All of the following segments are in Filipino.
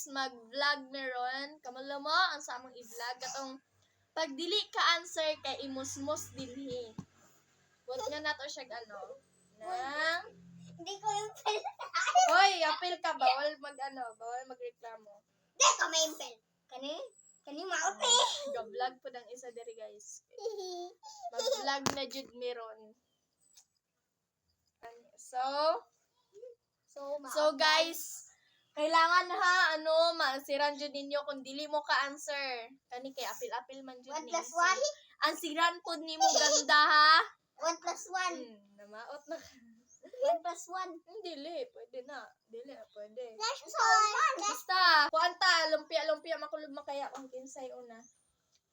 guys, mag-vlog meron. Kamala mo ang sa among i-vlog katong pag dili ka answer kay imusmos dinhi. Wag nga nato siya ano. Nang Hindi ko pen. Hoy, apil ka bawal mag ano, bawal magreklamo. Hindi ko may pen. Kani? Kani maupi. Ga-vlog po ng isa diri guys. Mag-vlog na jud meron. So, So, So guys, kailangan ha ano masiran jud ninyo kung dili mo ka answer. Kani kay apil-apil man One ni. plus one? Ang siran pod nimo ganda ha. One plus one. Hmm, namaot na. One plus one. Hmm, dili, pwede na. Dili, pwede. Plus one. Basta, kuanta, lumpia-lumpia makulog makaya ang kinsay una.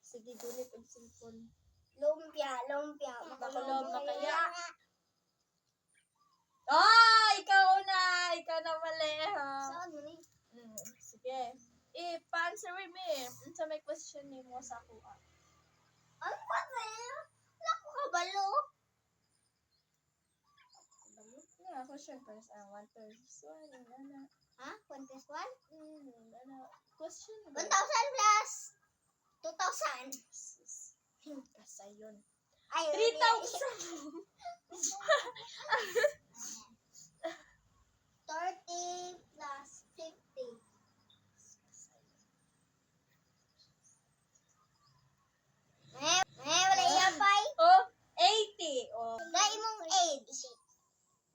Sige, gulit og cellphone. Lumpia, lumpia. Makulog makaya. Ah, ikaw na, ikaw na mali ha. Saan mo ni? Mm, sige. Eh, pa-answer mo eh. Unsa may question ni mo sa ako. Ano ba sa'yo? Naku ka balo. Yeah, question first. Ah, one plus one. Ano? Ha? One plus one? Mm, ano? Question One thousand plus two thousand. Kasayon. Ay, 3,000! Thirty plus fifty. Eh, eh, wala iya pay. oh, 80! Oh. Dahil mong age.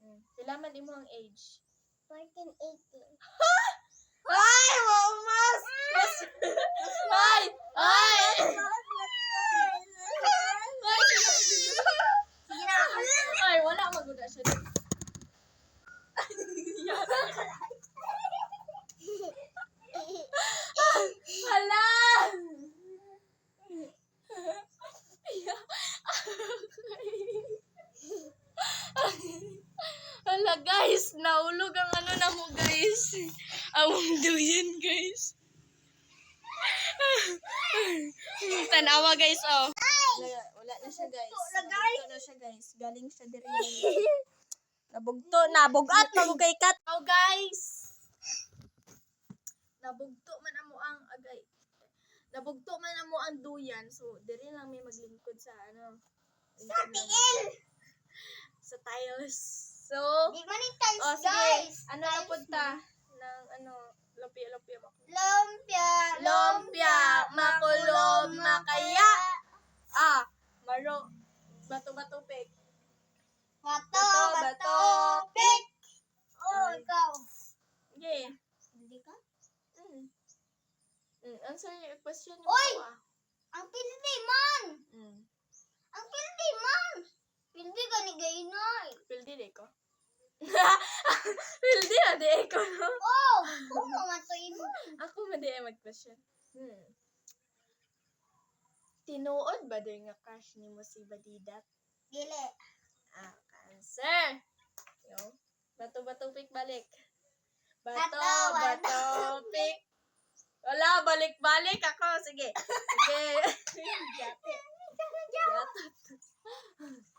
Mm. Pila man imo ang age? 14, 18. Ay! Wow, mas! Mas! Ay! Ay! Sige na. Ay, wala maguda siya. Hala! Hala guys, naulog ang ano na mo guys. Awang duyan guys. Tanawa guys oh. Wala, wala na siya guys. Nabugto na siya guys. Galing siya diri. Nabugto, nabugat, nabugay kat. Oh guys. Nabugto man amo ang agay. Nabugto man amo ang duyan. So, diri lang may maglingkod sa ano. Sa tiil. Sa tiles. So, Di monetize, oh sige. guys. Ano na punta? Ng ano, lumpia-lumpia mo. Lumpia, Lumpia, makulog, makaya. Ah, maro. Bato, Bato, bato, bato, pick. Oh, Ay. ikaw. Okay. Hindi ka? Mm. Mm, answer your question mo Oy! ako, ah. Ang pildi man. Mm. Ang pildi man. Pildi ka ni Gainoy. Pildi de ko. Pildi na de ko, no? Oh, kung mamatoy mo. Ako man di ay mag-question. Hmm. Tinuod ba doon nga crush ni mo si Badidat? Dili. Ah, answer! Yo. Bato-bato pick balik. Bato, Bato, bato, bato, pick. Wala, balik-balik ako. Sige. Sige.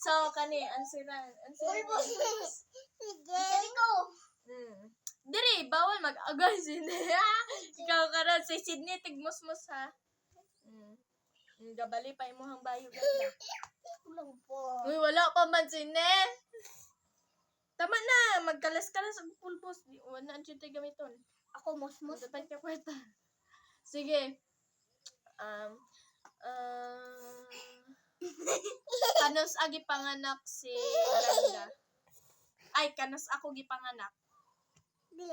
So, kani, answeran. Answeran. Ulbos. Sige. Sige ko. Hmm. Diri, bawal mag-agay Sydney. Ikaw ka rin. Si Sydney, tigmos-mos ha. Hmm. Gabali pa imuhang bayo. Kulang po. Uy, wala pa man Sydney. Tama na, magkalas-kalas ang pulbos. Di, wala ang chute gamiton. Ako musmus. Dapat ka kwarta. Sige. Um, uh, kanos agi panganak si Ganda. Ay, kanos ako gipanganak. Dili.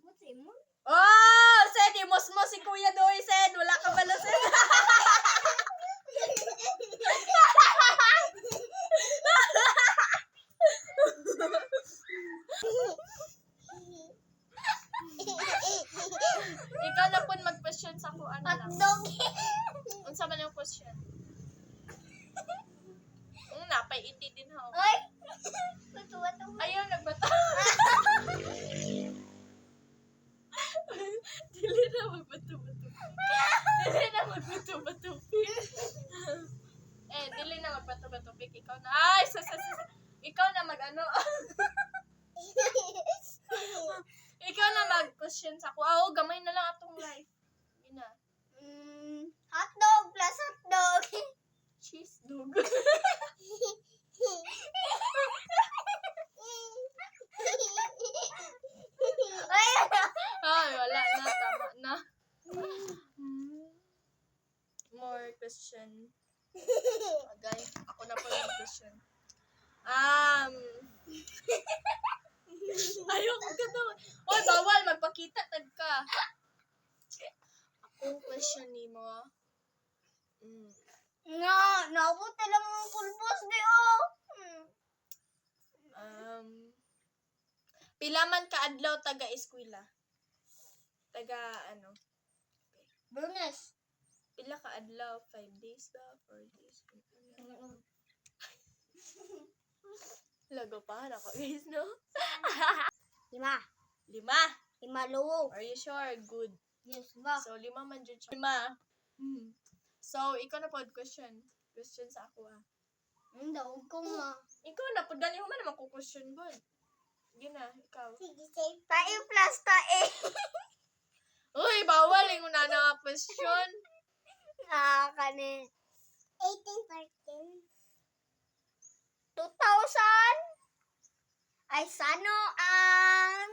Ako sa imo. Oh! Sed, imos mo si Kuya Doy, Sed. Wala ka bala, Sed. Ikaw na po mag-question sa kung ano lang. Hotdog. Unsa man yung question? Mm, napay iti din ha. Oy. Tuwa-tuwa. Ayaw, nagbata. Dili na magbato-bato. Dili na magbato-bato. eh, dili na magbato-bato. Ikaw na. Ay, sa. Ikaw na mag-ano. Ikaw na mag-question sa ako. Oo, gamay na lang atong life. Yun na. Mm, hotdog plus hotdog. Cheese dog. Ayun na. Ay, wala na. Tama na. More question. Ah, guys, ako na pa yung question. Um, ayoko ka to. Oy, bawal. Magpakita tag ka. Akong question ni mo. Mm. Nga, nabuti lang ang pulbos di oh. Hmm. Um, pila man ka adlaw taga eskwela? Taga ano? Lunes. Pila ka adlaw? Five days ba? Four days? Lago pa na ko guys, no? Lima. Lima. Lima luwo. Are you sure? Good. Yes ba? So, lima man dyan siya. Lima. Hmm. So, ikaw na po question. Question sa ako ah. Ang daog ko ma. Ikaw na po, dali man naman ko question ba? Yun na, ikaw. Sige, say. Tae plus tae. Uy, bawal yung una na nga question. Nakakani. 18 2,000? Ay, sano ang...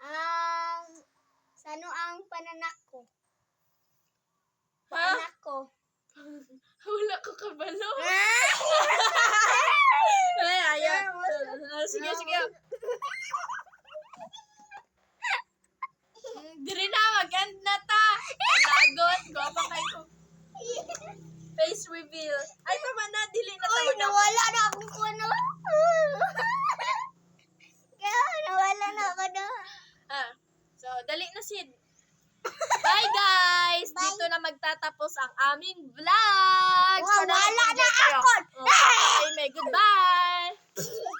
Ang... Sano ang pananak ko? Ha? Pananak ko. Wala ko kabalo. Ah! Ay, ayan. Ah, Sige, sige. Diri na, mag-end na ta. Lagot, guwapa kay ko. Face reveal. Ay, tama na, dili na Uy, tayo na. nawala na ako ko ano. Kaya, nawala na ako na. Ah, so, dali na, Sid. Bye guys! Bye. Dito na magtatapos ang aming vlog! Wala, wala na ako! Oh, okay, may goodbye!